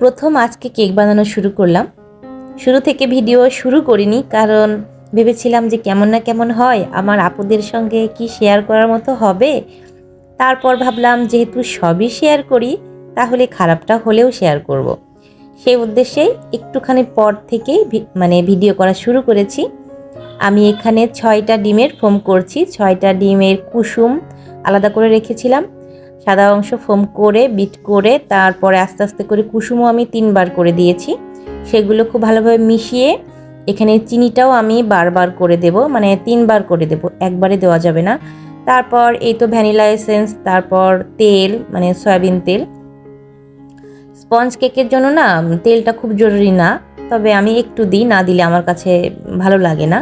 প্রথম আজকে কেক বানানো শুরু করলাম। শুরু থেকে ভিডিও শুরু করিনি, কারণ ভেবেছিলাম যে কেমন না কেমন হয়, আমার আপুদের সঙ্গে কি শেয়ার করার মতো হবে? তারপর ভাবলাম, যেহেতু সবই শেয়ার করি, তাহলে খারাপটা হলেও শেয়ার করব। সেই উদ্দেশ্যেই একটুখানি পর থেকেই ভি- মানে ভিডিও করা শুরু করেছি। আমি এখানে ছয়টা ডিমের ফোম করছি, ছয়টা ডিমের কুসুম আলাদা করে রেখেছিলাম। সাদা অংশ ফোম করে, বিট করে, তারপরে আস্তে আস্তে করে কুসুমও আমি তিনবার করে দিয়েছি। সেগুলো খুব ভালোভাবে মিশিয়ে এখানে চিনিটাও আমি বারবার করে দেব মানে তিনবার করে দেব, একবারে দেওয়া যাবে না। তারপর এই তো ভ্যানিলা এসেন্স, তারপর তেল মানে সয়াবিন তেল। স্পঞ্জ কেকের জন্য না তেলটা খুব জরুরি না, তবে আমি একটু দিই, না দিলে আমার কাছে ভালো লাগে না।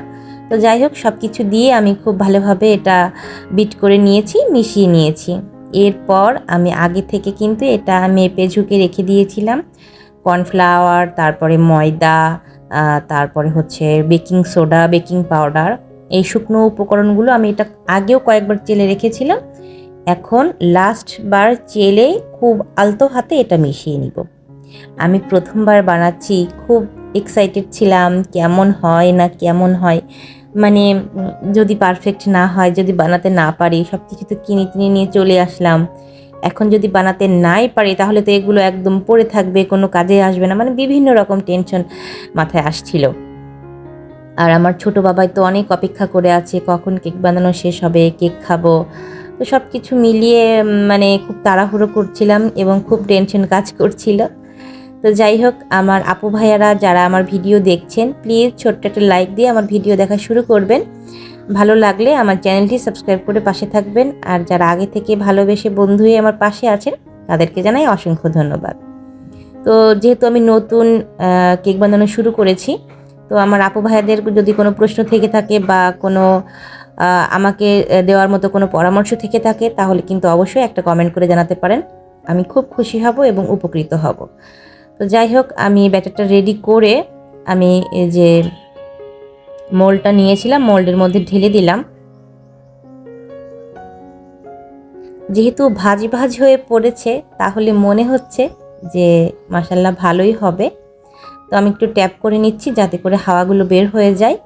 তো যাই হোক সব কিছু দিয়ে আমি খুব ভালোভাবে এটা বিট করে নিয়েছি, মিশিয়ে নিয়েছি। এরপর আমি আগে থেকে কিন্তু এটা মেপে ঝুঁকে রেখে দিয়েছিলাম। কর্নফ্লাওয়ার, তারপরে ময়দা তারপরে হচ্ছে বেকিং সোডা, বেকিং পাউডার, এই শুকনো উপকরণগুলো আমি এটা আগেও কয়েকবার চেলে রেখেছিলাম। এখন লাস্ট বার চেলে খুব আলতো হাতে এটা মিশিয়ে নিব। আমি প্রথমবার বানাচ্ছি, খুব এক্সাইটেড ছিলাম, কেমন হয় না কেমন হয়। মানে যদি পারফেক্ট না হয়, যদি বানাতে না পারি সব কিছু তো কিনে কিনে নিয়ে চলে আসলাম। এখন যদি বানাতে নাই পারি, তাহলে তো এগুলো একদম পড়ে থাকবে, কোনো কাজে আসবে না। মানে বিভিন্ন রকম টেনশন মাথায় আসছিল। আর আমার ছোট বাবাই তো অনেক অপেক্ষা করে আছে, কখন কেক বানানো শেষ হবে, কেক খাব। তো সব কিছু মিলিয়ে মানে খুব তাড়াহুড়ো করছিলাম এবং খুব টেনশন কাজ করছিল। তো যাই হোক, আমার আপু ভাইয়ারা যারা আমার ভিডিও দেখছেন, প্লিজ ছোট্ট একটা লাইক দিয়ে আমার ভিডিও দেখা শুরু করবেন। ভালো লাগলে আমার চ্যানেলটি সাবস্ক্রাইব করে পাশে থাকবেন। আর যারা আগে থেকে ভালোবেসে বন্ধু হয়ে আমার পাশে আছেন, তাদেরকে জানাই অসংখ্য ধন্যবাদ। তো যেহেতু আমি নতুন কেক বানানো শুরু করেছি, তো আমার আপু ভাইয়াদের যদি কোনো প্রশ্ন থেকে থাকে বা কোনো আমাকে দেওয়ার মতো কোনো পরামর্শ থেকে থাকে, তাহলে কিন্তু অবশ্যই একটা কমেন্ট করে জানাতে পারেন। আমি খুব খুশি হব এবং উপকৃত হব। তো যাই হোক, আমি ব্যাটারটা রেডি করে আমি যে মোল্ডটা নিয়েছিলাম মোল্ডের মধ্যে ঢেলে দিলাম। যেহেতু ভাজ ভাজ হয়ে পড়েছে, তাহলে মনে হচ্ছে যে মাসাল্লাহ ভালোই হবে। তো আমি একটু ট্যাপ করে নিচ্ছি যাতে করে হাওয়াগুলো বের হয়ে যায়।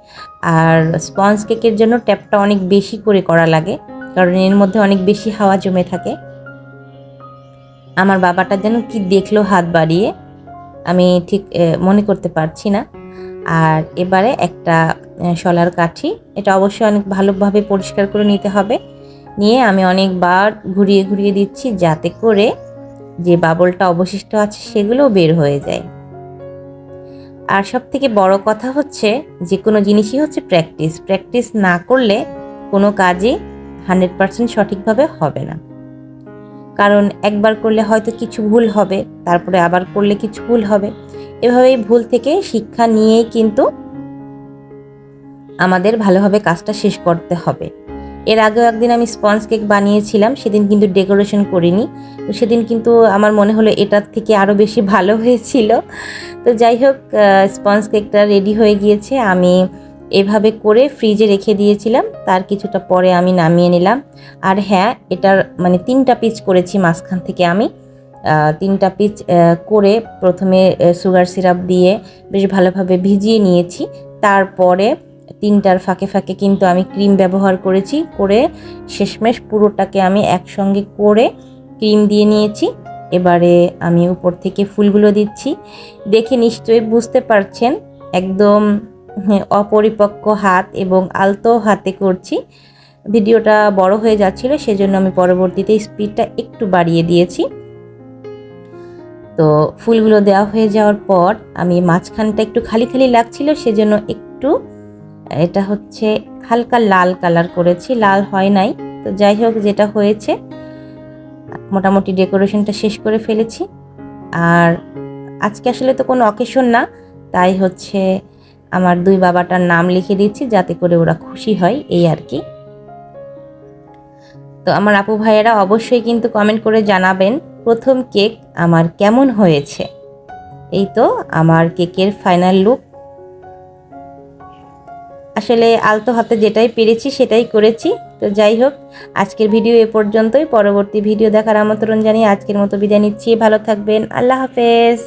আর স্পঞ্জ কেকের জন্য ট্যাপটা অনেক বেশি করে করা লাগে, কারণ এর মধ্যে অনেক বেশি হাওয়া জমে থাকে। আমার বাবাটা যেন কি দেখল হাত বাড়িয়ে। আমি ঠিক মনে করতে পারছি না। আর এবারে একটা শলার কাঠি, এটা অবশ্যই অনেক ভালোভাবে পরিষ্কার করে নিতে হবে। নিয়ে আমি অনেকবার ঘুরিয়ে ঘুরিয়ে দিচ্ছি যাতে করে যে বাবলটা অবশিষ্ট আছে সেগুলোও বের হয়ে যায়। আর সব থেকে বড় কথা হচ্ছে যে কোনো জিনিসই হচ্ছে প্র্যাকটিস। প্র্যাকটিস না করলে কোনো কাজই হান্ড্রেড পার্সেন্ট সঠিকভাবে হবে না। কারণ একবার করলে হয়তো কিছু ভুল হবে, তারপরে আবার করলে কিছু ভুল হবে। এভাবেই ভুল থেকে শিক্ষা নিয়েই কিন্তু আমাদের ভালোভাবে কাজটা শেষ করতে হবে। এর আগেও একদিন আমি স্পঞ্জ কেক বানিয়েছিলাম, সেদিন কিন্তু ডেকোরেশন করিনি। তো সেদিন কিন্তু আমার মনে হলো এটার থেকে আরও বেশি ভালো হয়েছিল। তো যাই হোক স্পঞ্জ কেকটা রেডি হয়ে গিয়েছে। আমি এভাবে করে ফ্রিজে রেখে দিয়েছিলাম। তার কিছুটা পরে আমি নামিয়ে নিলাম। আর হ্যাঁ এটার মানে তিনটা পিচ করেছি মাঝখান থেকে আমি। তিনটা পিচ করে প্রথমে সুগার সিরাপ দিয়ে বেশ ভালোভাবে ভিজিয়ে নিয়েছি। তারপরে তিনটার ফাঁকে ফাঁকে কিন্তু আমি ক্রিম ব্যবহার করেছি। করে শেষমেশ পুরোটাকে আমি একসঙ্গে করে ক্রিম দিয়ে নিয়েছি। এবারে আমি উপর থেকে ফুলগুলো দিচ্ছি। দেখে নিশ্চয়ই বুঝতে পারছেন, একদম অপরিপক্ক হাত এবং আলতো হাতে করছি। ভিডিওটা বড় হয়ে যাচ্ছিল, সেজন্য আমি পরবর্তীতে স্পিডটা একটু বাড়িয়ে দিয়েছি। তো ফুলগুলো দেওয়া হয়ে যাওয়ার পর আমি মাঝখানটা একটু খালি খালি লাগছিল, সেজন্য একটু, এটা হচ্ছে হালকা লাল কালার করেছি, লাল হয় নাই। তো যাই হোক, যেটা হয়েছে, মোটামুটি ডেকোরেশনটা শেষ করে ফেলেছি। আর আজকে আসলে তো কোনো অকেশন না, তাই হচ্ছে আমার দুই বাবাটার নাম লিখে দিচ্ছি যাতে করে ওরা খুশি হয়, এই আর কি। তো আমার আপু ভাইয়েরা অবশ্যই কিন্তু কমেন্ট করে জানাবেন, প্রথম কেক আমার কেমন হয়েছে। এই তো আমার কেকের ফাইনাল লুক আসলে আলতো হাতে যেটাই পেরেছি সেটাই করেছি। তো যাই হোক, আজকের ভিডিও এ পর্যন্তই। পরবর্তী ভিডিও দেখার আমন্ত্রণ জানিয়ে আজকের মতো বিদায় নিচ্ছি। ভালো থাকবেন। আল্লাহ হাফেজ।